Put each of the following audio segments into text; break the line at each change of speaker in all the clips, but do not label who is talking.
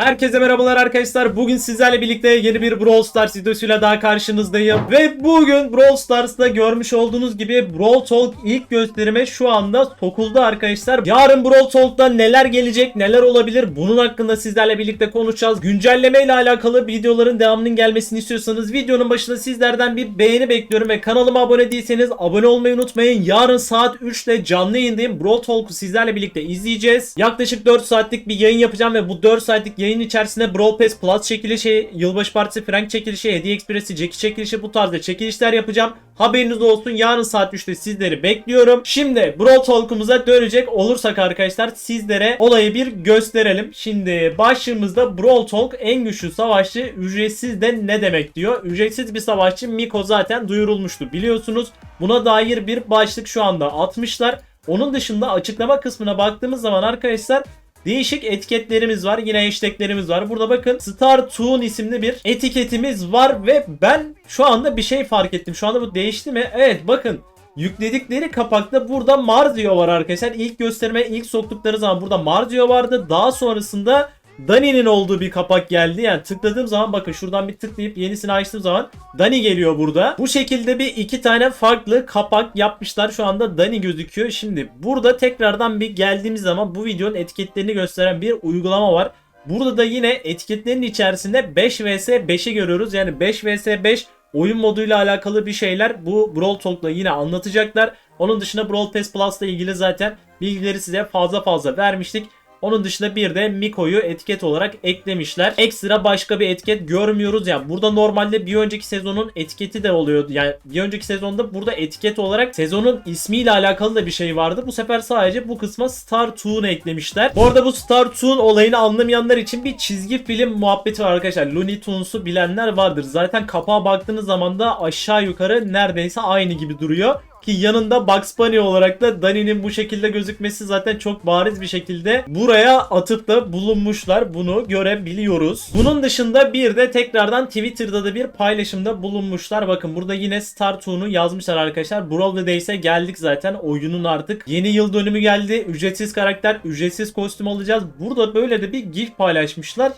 Herkese merhabalar arkadaşlar. Bugün sizlerle birlikte yeni bir Brawl Stars videosuyla daha karşınızdayım. Ve bugün Brawl Stars'ta görmüş olduğunuz gibi Brawl Talk ilk gösterime şu anda sokuldu arkadaşlar. Yarın Brawl Talk'ta neler gelecek, neler olabilir bunun hakkında sizlerle birlikte konuşacağız. Güncelleme ile alakalı videoların devamının gelmesini istiyorsanız videonun başında sizlerden bir beğeni bekliyorum ve kanalıma abone değilseniz abone olmayı unutmayın. Yarın saat 3'te canlı yayındayım. Brawl Talk'u sizlerle birlikte izleyeceğiz. Yaklaşık 4 saatlik bir yayın yapacağım ve bu 4 saatlik yayın içerisinde Brawl Pass Plus çekilişi, Yılbaşı Partisi Frank çekilişi, Hediye Express'i, Jackie çekilişi bu tarzda çekilişler yapacağım. Haberiniz olsun yarın saat 3'te sizleri bekliyorum. Şimdi Brawl Talk'umuza dönecek olursak arkadaşlar sizlere olayı bir gösterelim. Şimdi başlığımızda Brawl Talk en güçlü savaşçı ücretsiz de ne demek diyor. Ücretsiz bir savaşçı Miko zaten duyurulmuştu biliyorsunuz. Buna dair bir başlık şu anda atmışlar. Onun dışında açıklama kısmına baktığımız zaman arkadaşlar Değişik etiketlerimiz var. Yine hashtaglerimiz var. Burada bakın Star Toon isimli bir etiketimiz var ve ben şu anda bir şey fark ettim. Şu anda bu değişti mi? Evet bakın. Yükledikleri kapakta burada Marzio var arkadaşlar. İlk gösterime ilk soktukları zaman burada Marzio vardı. Daha sonrasında Dani'nin olduğu bir kapak geldi. Yani tıkladığım zaman bakın şuradan bir tıklayıp yenisini açtığım zaman Dani geliyor burada. Bu şekilde bir iki tane farklı kapak yapmışlar. Şu anda Dani gözüküyor. Şimdi burada tekrardan bir geldiğimiz zaman bu videonun etiketlerini gösteren bir uygulama var. Burada da yine etiketlerin içerisinde 5 vs 5'i görüyoruz. Yani 5 vs 5 oyun moduyla alakalı bir şeyler bu Brawl Talk'la yine anlatacaklar. Onun dışında Brawl Pass Plus'la ilgili zaten bilgileri size fazla fazla vermiştik. Onun dışında bir de Miko'yu etiket olarak eklemişler. Ekstra başka bir etiket görmüyoruz ya. burada normalde bir önceki sezonun etiketi de oluyordu. Yani bir önceki sezonda burada etiket olarak sezonun ismiyle alakalı da bir şey vardı. Bu sefer sadece bu kısma Star Toon eklemişler. Bu arada bu Star Toon olayını anlamayanlar için bir çizgi film muhabbeti var arkadaşlar. Looney Tunes'u bilenler vardır. Zaten kapağa baktığınız zaman da aşağı yukarı neredeyse aynı gibi duruyor. Ki yanında Bugs Bunny olarak da Dani'nin bu şekilde gözükmesi zaten çok bariz bir şekilde buraya atıp da bulunmuşlar. Bunu görebiliyoruz. Bunun dışında bir de tekrardan Twitter'da da bir paylaşımda bulunmuşlar. Bakın burada yine Star Toon'u yazmışlar arkadaşlar. Brawl the Days'e geldik zaten. Oyunun artık yeni yıl dönümü geldi. Ücretsiz karakter, ücretsiz kostüm alacağız. Burada böyle de bir gif paylaşmışlar.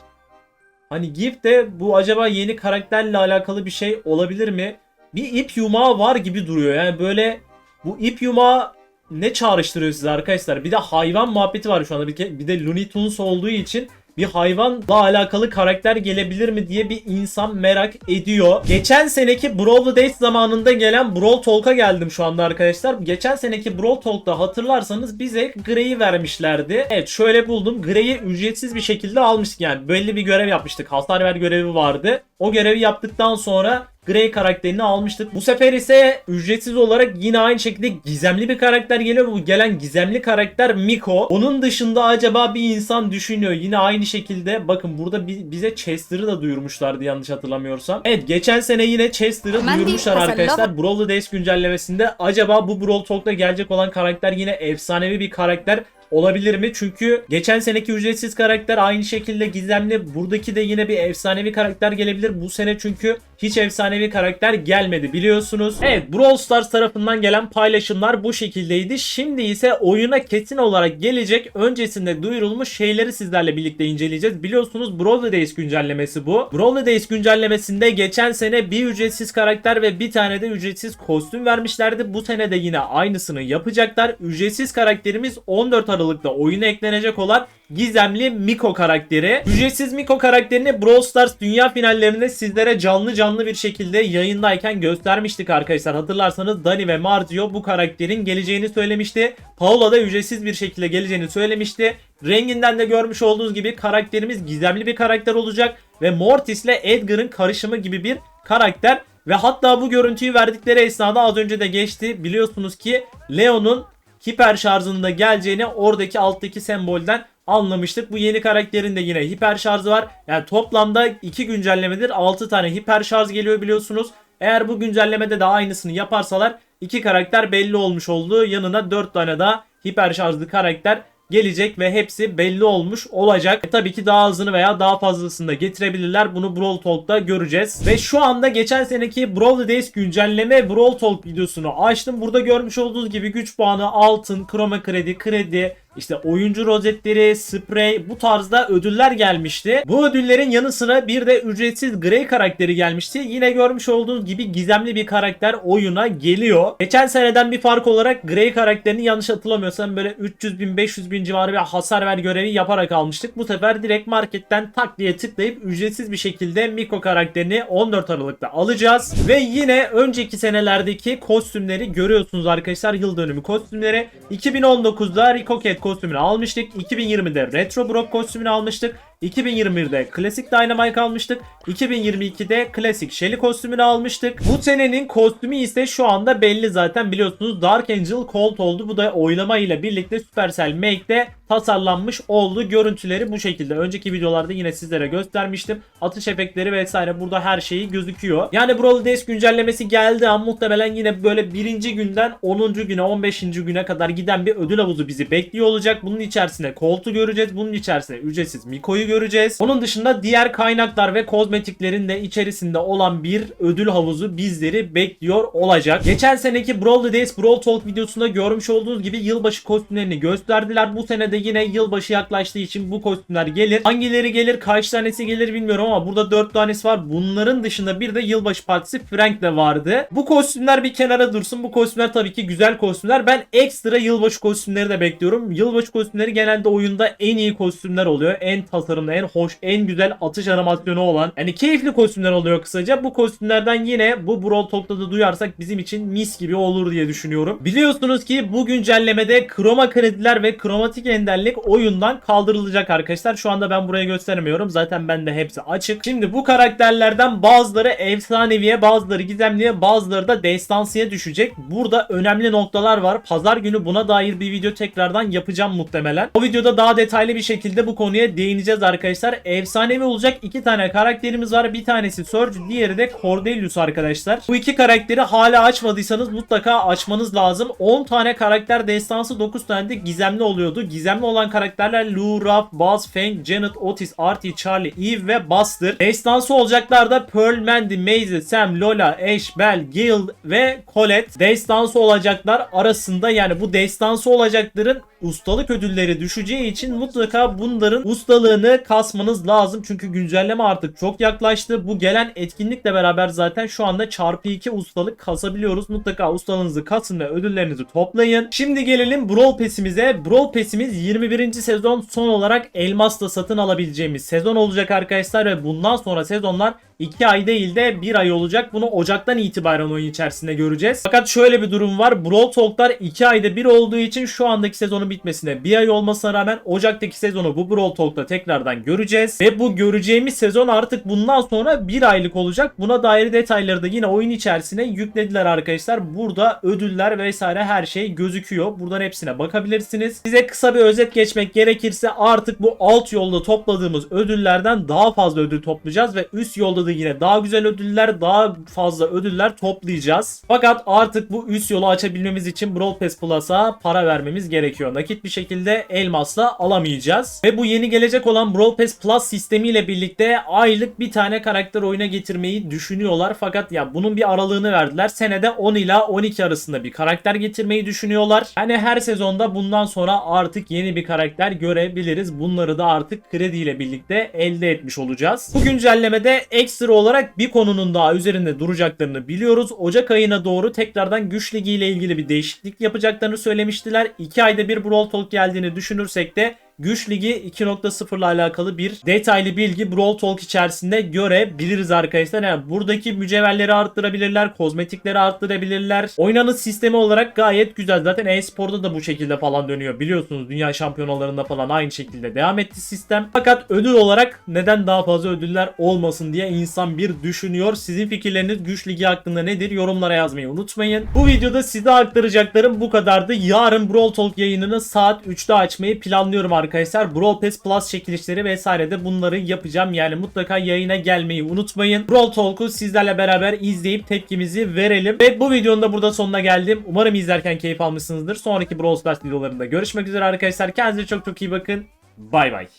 Hani GIF de bu acaba yeni karakterle alakalı bir şey olabilir mi? Bir ip yumağı var gibi duruyor. Yani böyle bu ip yumağı ne çağrıştırıyor size arkadaşlar? Bir de hayvan muhabbeti var şu anda. Bir, de Looney Tunes olduğu için bir hayvanla alakalı karakter gelebilir mi diye bir insan merak ediyor. Geçen seneki Brawl the Days zamanında gelen Brawl Talk'a geldim şu anda arkadaşlar. Geçen seneki Brawl Talk'ta hatırlarsanız bize Grey'i vermişlerdi. Evet şöyle buldum. Grey'i ücretsiz bir şekilde almıştık yani. Belli bir görev yapmıştık. Hasar ver görevi vardı. O görevi yaptıktan sonra Grey karakterini almıştık. Bu sefer ise ücretsiz olarak yine aynı şekilde gizemli bir karakter geliyor. Bu gelen gizemli karakter Miko. Onun dışında acaba bir insan düşünüyor. Yine aynı şekilde bakın burada bi- bize Chester'ı da duyurmuşlardı yanlış hatırlamıyorsam. Evet geçen sene yine Chester'ı duyurmuşlar arkadaşlar. Brawl Days güncellemesinde acaba bu Brawl Talk'ta gelecek olan karakter yine efsanevi bir karakter olabilir mi? Çünkü geçen seneki ücretsiz karakter aynı şekilde gizemli. Buradaki de yine bir efsanevi karakter gelebilir. Bu sene çünkü hiç efsanevi karakter gelmedi biliyorsunuz. Evet Brawl Stars tarafından gelen paylaşımlar bu şekildeydi. Şimdi ise oyuna kesin olarak gelecek öncesinde duyurulmuş şeyleri sizlerle birlikte inceleyeceğiz. Biliyorsunuz Brawl Days güncellemesi bu. Brawl Days güncellemesinde geçen sene bir ücretsiz karakter ve bir tane de ücretsiz kostüm vermişlerdi. Bu sene de yine aynısını yapacaklar. Ücretsiz karakterimiz 14 Aralık'ta oyuna eklenecek olan gizemli Miko karakteri. Ücretsiz Miko karakterini Brawl Stars dünya finallerinde sizlere canlı canlı bir şekilde yayındayken göstermiştik arkadaşlar. Hatırlarsanız Dani ve Marzio bu karakterin geleceğini söylemişti. Paula da ücretsiz bir şekilde geleceğini söylemişti. Renginden de görmüş olduğunuz gibi karakterimiz gizemli bir karakter olacak ve Mortis ile Edgar'ın karışımı gibi bir karakter ve hatta bu görüntüyü verdikleri esnada az önce de geçti. Biliyorsunuz ki Leon'un hiper şarjının da geleceğini oradaki alttaki sembolden anlamıştık. Bu yeni karakterin de yine hiper şarjı var. Yani toplamda 2 güncellemedir 6 tane hiper şarj geliyor biliyorsunuz. Eğer bu güncellemede de aynısını yaparsalar iki karakter belli olmuş oldu. Yanına 4 tane daha hiper şarjlı karakter gelecek ve hepsi belli olmuş olacak. E, tabii ki daha hızını veya daha fazlasını da getirebilirler. Bunu Brawl Talk'ta göreceğiz. Ve şu anda geçen seneki Brawl Days güncelleme Brawl Talk videosunu açtım. Burada görmüş olduğunuz gibi güç puanı, altın, kroma kredi, kredi, işte oyuncu rozetleri, sprey bu tarzda ödüller gelmişti. Bu ödüllerin yanı sıra bir de ücretsiz Grey karakteri gelmişti. Yine görmüş olduğunuz gibi gizemli bir karakter oyuna geliyor. Geçen seneden bir fark olarak Grey karakterini yanlış hatırlamıyorsam böyle 300 bin 500 bin civarı bir hasar ver görevi yaparak almıştık. Bu sefer direkt marketten tak diye tıklayıp ücretsiz bir şekilde Miko karakterini 14 Aralık'ta alacağız. Ve yine önceki senelerdeki kostümleri görüyorsunuz arkadaşlar. Yıl dönümü kostümleri. 2019'da Rico Cat kostümünü almıştık. 2020'de Retro Brock kostümünü almıştık. 2021'de klasik Dynamite almıştık. 2022'de klasik Shelly kostümünü almıştık. Bu senenin kostümü ise şu anda belli zaten biliyorsunuz Dark Angel Colt oldu. Bu da oylama ile birlikte Supercell Make'de tasarlanmış oldu. Görüntüleri bu şekilde. Önceki videolarda yine sizlere göstermiştim. Atış efektleri vesaire burada her şeyi gözüküyor. Yani Brawl Days güncellemesi geldi ama muhtemelen yine böyle birinci günden 10. güne 15. güne kadar giden bir ödül havuzu bizi bekliyor olacak. Bunun içerisinde Colt'u göreceğiz. Bunun içerisinde ücretsiz Miko'yu göreceğiz. Onun dışında diğer kaynaklar ve kozmetiklerin de içerisinde olan bir ödül havuzu bizleri bekliyor olacak. Geçen seneki Brawl Days Brawl Talk videosunda görmüş olduğunuz gibi yılbaşı kostümlerini gösterdiler. Bu senede yine yılbaşı yaklaştığı için bu kostümler gelir. Hangileri gelir, kaç tanesi gelir bilmiyorum ama burada 4 tanesi var. Bunların dışında bir de yılbaşı partisi Frank de vardı. Bu kostümler bir kenara dursun. Bu kostümler tabii ki güzel kostümler. Ben ekstra yılbaşı kostümleri de bekliyorum. Yılbaşı kostümleri genelde oyunda en iyi kostümler oluyor. En tasarımlı, en hoş, en güzel atış animasyonu olan. Yani keyifli kostümler oluyor kısaca. Bu kostümlerden yine bu Brawl Talk'ta da duyarsak bizim için mis gibi olur diye düşünüyorum. Biliyorsunuz ki bu güncellemede kroma krediler ve kromatik enderlik oyundan kaldırılacak arkadaşlar. Şu anda ben buraya göstermiyorum. Zaten bende hepsi açık. Şimdi bu karakterlerden bazıları efsaneviye, bazıları gizemliye, bazıları da destansıya düşecek. Burada önemli noktalar var. Pazar günü buna dair bir video tekrardan yapacağım muhtemelen. O videoda daha detaylı bir şekilde bu konuya değineceğiz arkadaşlar. Efsanevi olacak iki tane karakterimiz var. Bir tanesi Surge, diğeri de Cordelius arkadaşlar. Bu iki karakteri hala açmadıysanız mutlaka açmanız lazım. 10 tane karakter destansı 9 tane de gizemli oluyordu. Gizemli olan karakterler Lou, Ruff, Buzz, Fang, Janet, Otis, Artie, Charlie, Eve ve Buster. Destansı olacaklar da Pearl, Mandy, Maze, Sam, Lola, Ash, Belle, Gil ve Colette. Destansı olacaklar arasında yani bu destansı olacakların ustalık ödülleri düşeceği için mutlaka bunların ustalığını kasmanız lazım. Çünkü güncelleme artık çok yaklaştı. Bu gelen etkinlikle beraber zaten şu anda çarpı 2 ustalık kasabiliyoruz. Mutlaka ustalığınızı kasın ve ödüllerinizi toplayın. Şimdi gelelim Brawl Pass'imize. Brawl Pass'imiz 21. sezon son olarak elmasla satın alabileceğimiz sezon olacak arkadaşlar ve bundan sonra sezonlar 2 ay değil de 1 ay olacak. Bunu Ocak'tan itibaren oyun içerisinde göreceğiz. Fakat şöyle bir durum var. Brawl Talk'lar 2 ayda 1 olduğu için şu andaki sezonun bitmesine 1 ay olmasına rağmen Ocak'taki sezonu bu Brawl Talk'ta tekrardan göreceğiz. Ve bu göreceğimiz sezon artık bundan sonra 1 aylık olacak. Buna dair detayları da yine oyun içerisine yüklediler arkadaşlar. Burada ödüller vesaire her şey gözüküyor. Buradan hepsine bakabilirsiniz. Size kısa bir özet geçmek gerekirse artık bu alt yolda topladığımız ödüllerden daha fazla ödül toplayacağız ve üst yolda da yine daha güzel ödüller, daha fazla ödüller toplayacağız. Fakat artık bu üst yolu açabilmemiz için Brawl Pass Plus'a para vermemiz gerekiyor. Nakit bir şekilde elmasla alamayacağız. Ve bu yeni gelecek olan Brawl Pass Plus sistemiyle birlikte aylık bir tane karakter oyuna getirmeyi düşünüyorlar. Fakat ya bunun bir aralığını verdiler. Senede 10 ila 12 arasında bir karakter getirmeyi düşünüyorlar. Yani her sezonda bundan sonra artık yeni bir karakter görebiliriz. Bunları da artık krediyle birlikte elde etmiş olacağız. Bu güncellemede ekstra olarak bir konunun daha üzerinde duracaklarını biliyoruz. Ocak ayına doğru tekrardan güç ligi ile ilgili bir değişiklik yapacaklarını söylemiştiler. 2 ayda bir Brawl Talk geldiğini düşünürsek de Güç Ligi 2.0 ile alakalı bir detaylı bilgi Brawl Talk içerisinde görebiliriz arkadaşlar. Yani buradaki mücevherleri arttırabilirler, kozmetikleri arttırabilirler. Oynanış sistemi olarak gayet güzel. Zaten e-sporda da bu şekilde falan dönüyor. Biliyorsunuz dünya şampiyonalarında falan aynı şekilde devam etti sistem. Fakat ödül olarak neden daha fazla ödüller olmasın diye insan bir düşünüyor. Sizin fikirleriniz Güç Ligi hakkında nedir? Yorumlara yazmayı unutmayın. Bu videoda size aktaracaklarım bu kadardı. Yarın Brawl Talk yayınını saat 3'te açmayı planlıyorum arkadaşlar arkadaşlar. Brawl Pass Plus çekilişleri vesaire de bunları yapacağım. Yani mutlaka yayına gelmeyi unutmayın. Brawl Talk'u sizlerle beraber izleyip tepkimizi verelim. Ve bu videonun da burada sonuna geldim. Umarım izlerken keyif almışsınızdır. Sonraki Brawl Stars videolarında görüşmek üzere arkadaşlar. Kendinize çok çok iyi bakın. Bay bay.